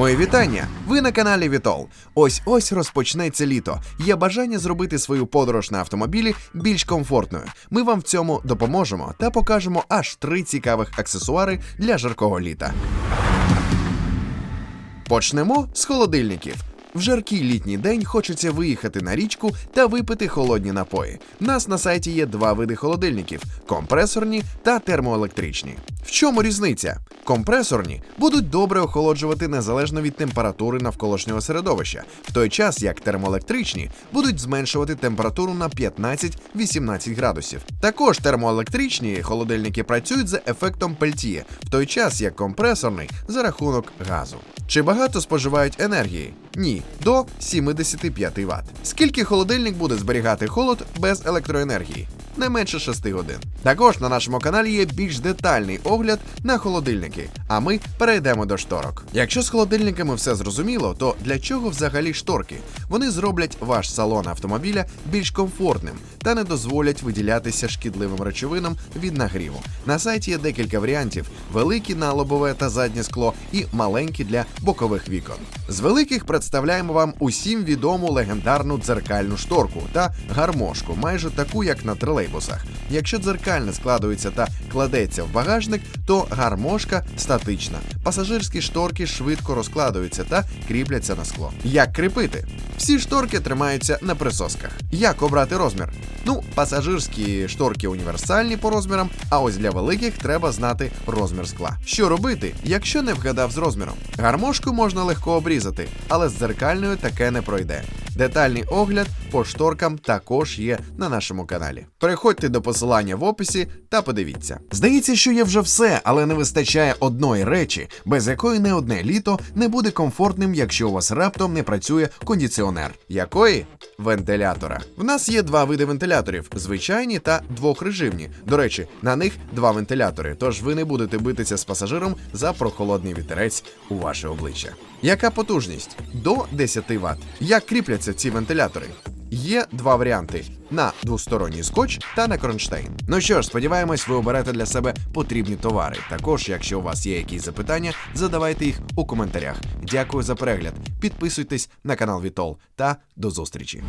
Мої вітання! Ви на каналі Вітол. Ось ось розпочнеться літо. Є бажання зробити свою подорож на автомобілі більш комфортною. Ми вам в цьому допоможемо та покажемо аж три цікавих аксесуари для жаркого літа. Почнемо з холодильників. В жаркий літній день хочеться виїхати на річку та випити холодні напої. В нас на сайті є два види холодильників: компресорні та термоелектричні. В чому різниця? Компресорні будуть добре охолоджувати незалежно від температури навколишнього середовища, в той час як термоелектричні будуть зменшувати температуру на 15-18 градусів. Також термоелектричні холодильники працюють за ефектом Пельтіє, в той час як компресорний за рахунок газу. Чи багато споживають енергії? Ні, до 75 Вт. Скільки холодильник буде зберігати холод без електроенергії? Не менше 6 годин. Також на нашому каналі є більш детальний огляд на холодильники, а ми перейдемо до шторок. Якщо з холодильниками все зрозуміло, то для чого взагалі шторки? Вони зроблять ваш салон автомобіля більш комфортним та не дозволять виділятися шкідливим речовинам від нагріву. На сайті є декілька варіантів: великі на лобове та заднє скло і маленькі для бокових вікон. З великих представляємо вам усім відому легендарну дзеркальну шторку та гармошку, майже таку, як на тролейбусах. Якщо дзеркальне складується та кладеться в багажник, то гармошка статична. Пасажирські шторки швидко розкладуються та кріпляться на скло. Як кріпити? Всі шторки тримаються на присосках. Як обрати розмір? Ну, пасажирські шторки універсальні по розмірам, а ось для великих треба знати розмір скла. Що робити, якщо не вгадав з розміром? Гармошку можна легко обрізати, але з дзеркальною таке не пройде. Детальний огляд по шторкам також є на нашому каналі. Переходьте до посилання в описі та подивіться. Здається, що є вже все, але не вистачає одної речі, без якої не одне літо не буде комфортним, якщо у вас раптом не працює кондиціонер. Якої? Вентилятора. В нас є два види вентиляторів: звичайні та двохрежимні. До речі, на них два вентилятори, тож ви не будете битися з пасажиром за прохолодний вітерець у ваше обличчя. Яка потужність? До 10 Вт. Як кріпляться ці вентилятори? Є два варіанти: на двосторонній скотч та на кронштейн. Ну що ж, сподіваємось, ви оберете для себе потрібні товари. Також, якщо у вас є якісь запитання, задавайте їх у коментарях. Дякую за перегляд. Підписуйтесь на канал Вітол та до зустрічі.